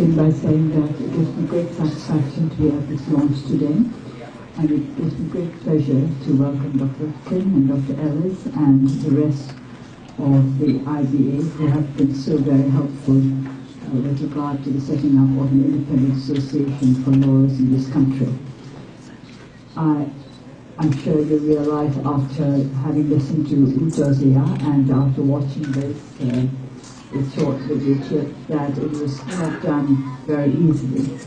begin by saying that it gives me great satisfaction to be at this launch today. And it gives me great pleasure to welcome Dr. Kim and Dr. Ellis and the rest of the IBA who have been so very helpful uh, with regard to the setting up of an independent association for lawyers in this country. I, I'm sure you realize after having listened to Utozia and after watching this, uh, this short video clip that it was not done very easily.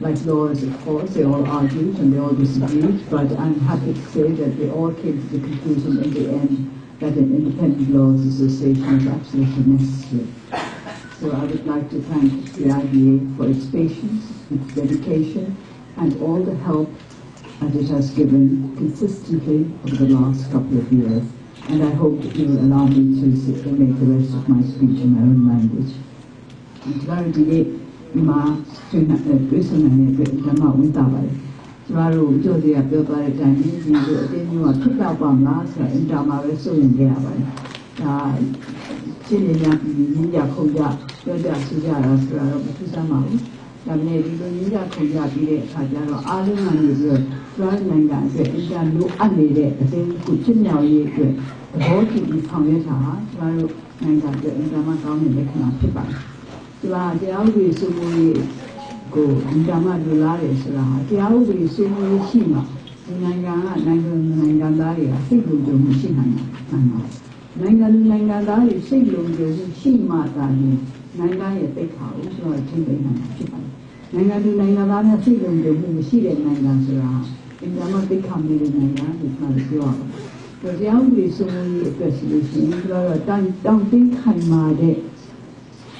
Like lawyers, of course, they all argued and they all disagreed, but I'm happy to say that they all came to the conclusion in the end that an independent lawyers association is absolutely necessary. So I would like to thank the IBA for its patience, its dedication, and all the help that it has given consistently over the last couple of years. And I hope that you will allow me to sit and make the rest of my speech in my own language. And tomorrow today, ဒီမှာဆွေးနွေးတွေ့ဆုံနိုင်တဲ့အတွက်ကျွန်တော်ဝန်တာပါတယ်။ကျမတို့ကြော်စီကပြောသွားတဲ့အတိုင်းဒီလိုအတင်းမျိုးကဖြစ်တော့ပါမလားဆိုတော့အင်တာမှာပဲစိုးရင်ကြရပါတယ်။ဒါရှင်းနေကြပြီးရင်းကြခုန်ကြပြောကြဆူကြတာဆိုတာတော့မထူးဆန်းပါဘူး။ ဒါပေမဲ့ဒီလိုရင်းကြခုန်ကြပြီးတဲ့အခါကျတော့အားလုံးကနေပြီးတော့ကျွမ်းနိုင်ငံအတွက်အင်တာလိုအပ်နေတဲ့အတင်းခုဖြစ်မြောက်ရေးအတွက်သဘောတူပြီးဆောင်ရွက်တာဟာကျမတို့နိုင်ငံအတွက်အင်တာမှာကောင်းတဲ့လက္ခဏာဖြစ်ပါတယ်။ဒီမှာတရားဥပဒေစိုးမိုးရေးကိုအင်တာမလိုလားတယ်ဆိုတာဟာတရားဥပဒေစိုးမိုးရေးရှိမှဒီနိုင်ငံကနိုင်ငံနိုင်ငံသားတွေကစိတ်လုံခြုံမှုရှိနိုင်မှာနိုင်ပါနိုင်ငံနိုင်ငံသားတွေစိတ်လုံခြုံမှုရှိမှသာလျှင်နိုင်ငံရဲ့တိတ်ခါကိုကျွန်တော်ထိန်းသိမ်းနိုင်မှာဖြစ်ပါတယ် နိုင်ငံသူနိုင်ငံသားများစိတ်လုံခြုံမှုမရှိတဲ့နိုင်ငံဆိုတာအင်တာမတိတ်ခါမိတဲ့နိုင်ငံကိုကျွန်တော်ပြောရပါတယ်တရားဥပဒေစိုးမိုးရေးအတွက်ဆိုလို့ရှိရင်ကျွန်တော်တို့တောင်းတောင်းတင်းခိုင်မာတဲ့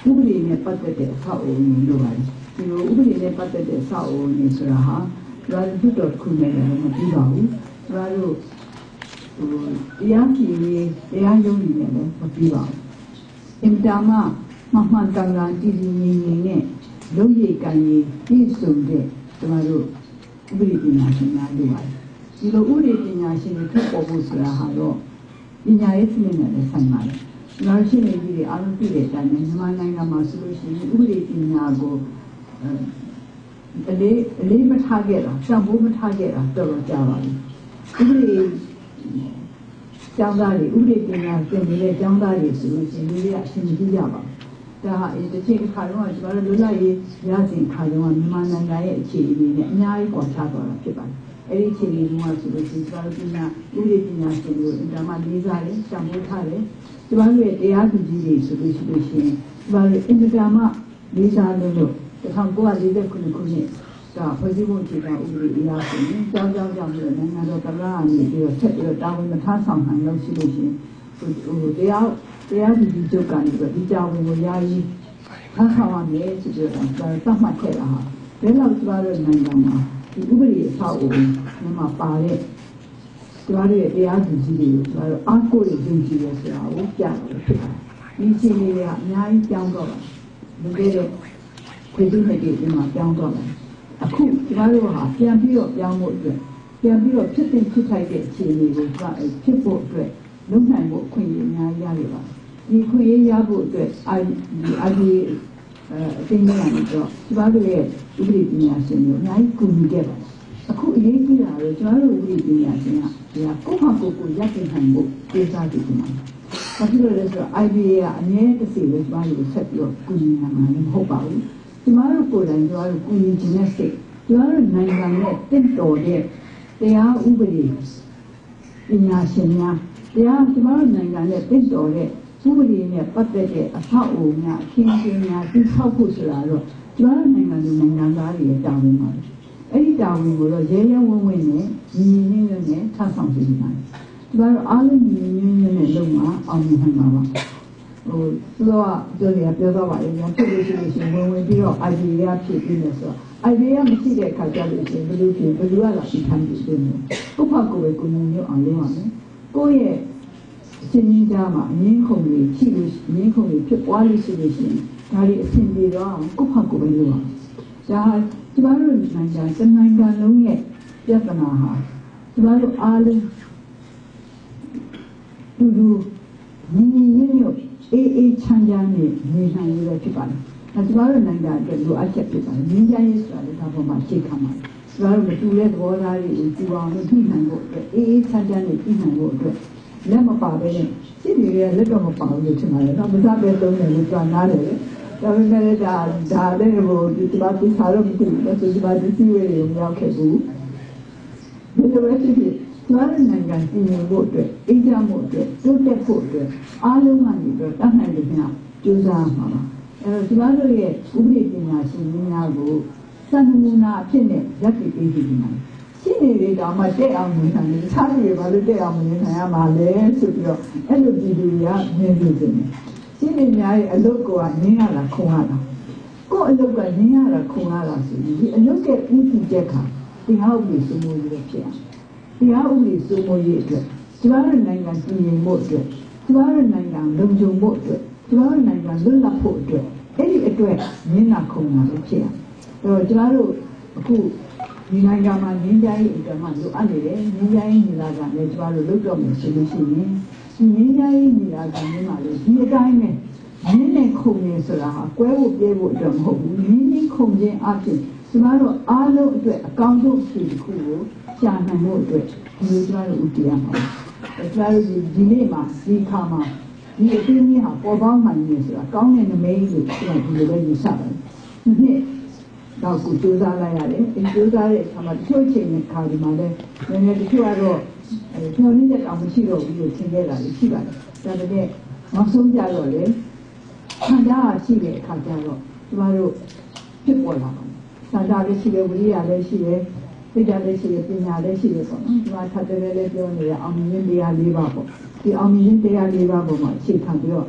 ဥပဒေနဲ့ပတ်သက်တဲ့အဆောက်အအုံတွေလိုပါတယ်ဒီလိုဥပဒေနဲ့ပတ်သက်တဲ့အဆောက်အအုံတွေဆိုတာဟာကျွန်တော်တို့တို့ခုနဲ့လည်းမပြီးပါဘူးကျွန်တော်တို့ဟိုတရားကြည်ရေးတရားရုံးတွေနဲ့လည်းမပြီးပါဘူးအင်တာမမှမှန်ကန်ကန်တည်တည်ငြိမ်ငြိမ်နဲ့ လုံရည်ကန်ရည်ပြည့်စုံတဲ့ကျွန်တော်တို့ဥပဒေပညာရှင်များလိုပါတယ်ဒီလိုဥပဒေပညာရှင်တွေထွက်ပေါ်ဖို့ဆိုတာဟာတော့ပညာရေးစနစ်နဲ့လည်းဆိုင်ပါတယ်ကျွန်တော်ရှိနေကြီးတွေအားလုံးသိတဲ့အတိုင်းမြန်မာနိုင်ငံမှာဆိုလို့ရှိရင်ဥပဒေပညာကိုအလေးအလေးမထားခဲ့တာစံဖိုးမထားခဲ့တာတော်တော်ကြာပါပြီဥပဒေကျောင်းသားတွေဥပဒေပညာသင်နေတဲ့ကျောင်းသားတွေဆိုလို့ရှိရင်လူတွေကအရှင်ကြီးကြပါ ဒါဟာဒီတစ်ချိန်တစ်ခါတော့ကျွန်တော်တို့လွတ်လပ်ရေးရစဉ်ခါတုန်းကမြန်မာနိုင်ငံရဲ့အခြေအနေနဲ့အများကြီးကွာခြားသွားတာဖြစ်ပါတယ်အဲ့ဒီအခြေအနေမျိုးဆိုလို့ရှိရင်ကျွန်တော်တို့ပညာဥပဒေပညာရှင်တို့အင်တာမလေးစားတယ်စံဖိုးထားတယ်ကျမတို့ရဲ့တရားသူကြီးတွေဆိုလို့ရှိလို့ရှိရင်ကျမတို့အင်တာမလေးစားလို့လို့1949ခုနှစ်ကဖွဲ့စည်းပုံအခြေခံဥပဒေအရဆိုရင်ကြောင်းကြောင်းကြောင့်ပြီးတော့နိုင်ငံတော်သမ္မတအနေပြီးတော့ဆက်ပြီးတော့တာဝန်မထမ်းဆောင်နိုင်လို့ရှိလို့ရှိရင်ဟိုတရား တရားသူကြီးချုပ်ကနေပြီးတော့ဒီကြောင်ကိုယာယီထမ်းဆောင်ရမယ်ဆိုပြီးတော့သတ်မှတ်ခဲ့တာဟာဘယ်လောက်ကျမတို့နိုင်ငံမှာဒီဥပဒေအဆောက်အအုံမှာပါတဲ့ကျမတို့ရဲ့တရားသူကြီးတွေကိုကျမတို့အားကိုးရယုံကြည်ရဆိုတာကိုပြတယ်ဖြစ်ပါတယ်။ဒီချိန်လေးကအများကြီးကြောင်းတော့ပါလူတွေရဲ့ခွေးစုနှစ်တွေဒီမှာကြောင်းတော့တယ်။အခုကျမတို့ဟာပြန်ပြီးတော့ပြောင်းဖို့အတွက်ပြန်ပြီးတော့ဖြစ်တင်ဖြစ်ထိုက်တဲ့အခြေအနေကိုဖြစ်ဖို့အတွက်လုံနိုင်ဖို့အခွင့်အရေးအများကြီးရရပါ ဒီခွင့်ရေးရဖို့အတွက်အာဒီအာဒီအတင်းနေရတယ်တော့ကျမတို့ရဲ့ဥပဒေပညာရှင်တွေအများကြီးကူညီခဲ့ပါတယ်အခုအရေးကြီးတာတော့ကျွန်တော်တို့ဥပဒေပညာရှင်ကဒီကကိုယ့်ဟာကိုယ်ကိုရပ်တည်နိုင်ဖို့ပြေးစားကြည့်ကြမှာ။ဘာဖြစ်လို့လဲဆိုတော့ IBA ကအမြဲတစေပဲကျွန်တော်တို့ဆက်ပြီးတော့ကူညီနိုင်မှာလည်းမဟုတ်ပါဘူး။ကျွန်တော်တို့ကိုယ်တိုင်ကျွန်တော်တို့ကူညီခြင်းနဲ့စိတ်ကျွန်တော်တို့နိုင်ငံနဲ့တင့်တော်တဲ့တရားဥပဒေပညာရှင်များတရားကျွန်တော်တို့နိုင်ငံနဲ့တင့်တော်တဲ့ ဥပဒေနဲ့ပတ်သက်တဲ့အထောက်အအုံများအခင်းအကျင်းများသိထောက်ဖို့ဆိုတာတော့ကျွန်တော်တို့နိုင်ငံလူနိုင်ငံသားတွေရဲ့တာဝန်ပါပဲ။အဲ့ဒီတာဝန်ကိုတော့ရဲရဲဝံ့ဝံ့နဲ့ညီညီညွတ်ညွတ်နဲ့ထပ်ဆောင်ပေးနိုင်တယ်။ဒါတော့အားလုံးညီညီညွတ်ညွတ်နဲ့လုပ်မှအောင်မြင်နိုင်မှာပါ။ဟိုသူကပြောနေပြောတော့ပါလေ။ဖြစ်လို့ရှိလို့ရှိရင်ဝင်ဝင်ပြီးတော့ idea ဖြစ်ပြီးနေဆိုတော့ idea မရှိတဲ့အခါကျလို့ရှိရင်ဘယ်လိုဖြစ်ဘယ်လိုလာပြီးခံပြီးပြင်လဲ။ကိုယ့်ဖက်ကိုယ်ပဲကိုယ်ညွတ်အောင်လုပ်ရမယ်။ကိုယ့်ရဲ့ စဉ်းရင်းကြမှာအငင်းခုန်တွေရှိလို့အငင်းခုန်တွေဖြစ်ပွားလို့ရှိလို့ရှိရင်ဒါတွေအဆင်ပြေတော့ကိုယ့်ဖက်ကိုယ်ပဲလုပ်ရမယ်။ဒါကျမတို့နိုင်ငံတနိုင်ငံလုံးရဲ့ပြဿနာဟာကျမတို့အားလုံးတူတူညီညီညွတ်ညွတ်အေးအေးချမ်းချမ်းနဲ့နေနိုင်ရဖြစ်ပါတယ်ဒါကျမတို့နိုင်ငံအတွက်လိုအပ်ချက်ဖြစ်ပါတယ်ငြိမ်းချမ်းရေးဆိုတာလည်းဒါပေါ်မှာရှေ့ခံပါတယ်ကျမတို့မတူတဲ့သဘောထားတွေကိုတူအောင်လို့ပြည်နိုင်ဖို့အတွက်အေးအေးချမ်းချမ်းနဲ့ပြည်နိုင်ဖို့အတွက် လက်မပါပဲနဲ့ရှင်းနေတဲ့လက်တော့မပါဘူးလို့ထင်ပါတယ်တော့မစားပဲသုံးတယ်လို့ပြောနားတယ်လေဒါပေမဲ့ဒါဒါလည်းဟိုဒီမှာဒီစားလို့မသိဘူးဆိုဒီမှာဒီစီဝေးတွေမရောက်ခဲ့ဘူးဒီလိုပဲဖြစ်ဖြစ်ကျမတို့နိုင်ငံပြည်နေဖို့အတွက်အေးချမ်းဖို့အတွက်တိုးတက်ဖို့အတွက်အားလုံးကနေပြီးတတ်နိုင်လို့များကြိုးစားမှာပါအဲတော့ကျမတို့ရဲ့ဥပဒေပညာရှင်များကိုစံနမူနာအဖြစ်နဲ့ရပ်တည်ပေးစီနေတယ် ရှိနေလေတောင်မှတက်အောင်နေနိုင်တယ်။စားရည်ဘာလို့တက်အောင်မနေနိုင်ရမှာလဲဆိုပြီးတော့အဲ့လိုပြည်သူတွေကမြင်လို့တယ်။ရှိနေများရဲ့အလုပ်ကငင်းရတာခုံရတာ။ကိုယ့်အလုပ်ကငင်းရတာခုံရတာဆိုပြီးဒီအလုပ်ရဲ့ဥပဒေချက်ခါတရားဥပဒေစိုးမိုးရေးဖြစ်အောင်။တရားဥပဒေစိုးမိုးရေးအတွက်ကျမတို့နိုင်ငံပြည်ရင်ဖို့အတွက်ကျမတို့နိုင်ငံလုံခြုံဖို့အတွက်ကျမတို့နိုင်ငံလွတ်လပ်ဖို့အတွက်အဲ့ဒီအတွက်မျက်နှာခုံတာလို့ဖြစ်အောင်။အဲ့တော့ကျမတို့အခု ဒီနိုင်ငံမှာငင်းကြိုင်းအတွက်မှလိုအပ်နေတယ်ငင်းကြိုင်းညီလာခံနဲ့ကျမတို့လုပ်တော့မယ်ဆိုလို့ရှိရင်ဒီငင်းကြိုင်းညီလာခံနဲ့မှလေဒီအတိုင်းနဲ့ငင်းနဲ့ခုံနေဆိုတာဟာကွဲဖို့ပြဲဖို့အတွက်မဟုတ်ဘူးငင်းချင်းခုံချင်းအပြင်ကျမတို့အားလုံးအတွက်အကောင်းဆုံးဖြစ်တစ်ခုကိုရှာနိုင်ဖို့အတွက်ဒီလိုကျမတို့ဦးတည်ရမှာပါကျမတို့ဒီဒီနေ့မှာဒီခါမှာဒီအသိဉာဏ်ဟာပေါ်ပေါင်းနိုင်နေဆိုတာကောင်းတဲ့နမိတ်လို့ကျွန်တော်ဒီလိုပဲယူဆပါတယ်နှစ် တော့ကိုစူးစမ်းလိုက်ရတယ်။ဒီစူးစမ်းတဲ့အခါမှာတချို့ချိန်နဲ့ခါဒီမှာလည်းနည်းနည်းတချို့ကတော့အဲပြောင်းနေတဲ့ကောင်မရှိတော့ဘူးလို့ထင်ခဲ့တာလည်းရှိပါတယ်။ဒါပေမဲ့နောက်ဆုံးကြတော့လေခံစားရရှိတဲ့အခါကျတော့ကျမတို့ဖြစ်ပေါ်လာပါတယ်။ခံစားရရှိတဲ့ဝိရိယလည်းရှိတယ်။စိတ်ဓာတ်လည်းရှိတယ်ပညာလည်းရှိတယ်ပေါ့နော်။ဒီမှာထပ်တယ်လည်းပြောနေရအောင်မြင်တရား၄ပါးပေါ့။ဒီအောင်မြင်တရား၄ပါးပေါ်မှာအခြေခံပြီးတော့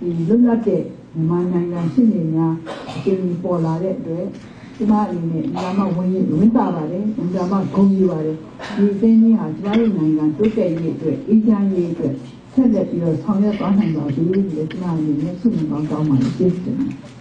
ဒီလွတ်လပ်တဲ့မြန်မာနိုင်ငံရှိနေများအချိန်ပေါ်လာတဲ့အတွက် ကျမအနေနဲ့ဒါမှဝင်ရင်ဝင်တာပါတယ်ဒါမှဂုဏ်ယူပါတယ်ဒီအင်းကြီးဟာကျမတို့နိုင်ငံတိုးတက်ရေးအတွက်အေးချမ်းရေးအတွက်ဆက်လက်ပြီးတော့ဆောင်ရွက်သွားနိုင်ပါဘူးလို့ကျမအနေနဲ့ဆုမကောင်းတောင်းပါတယ်ကျေးဇူးတင်ပါတယ်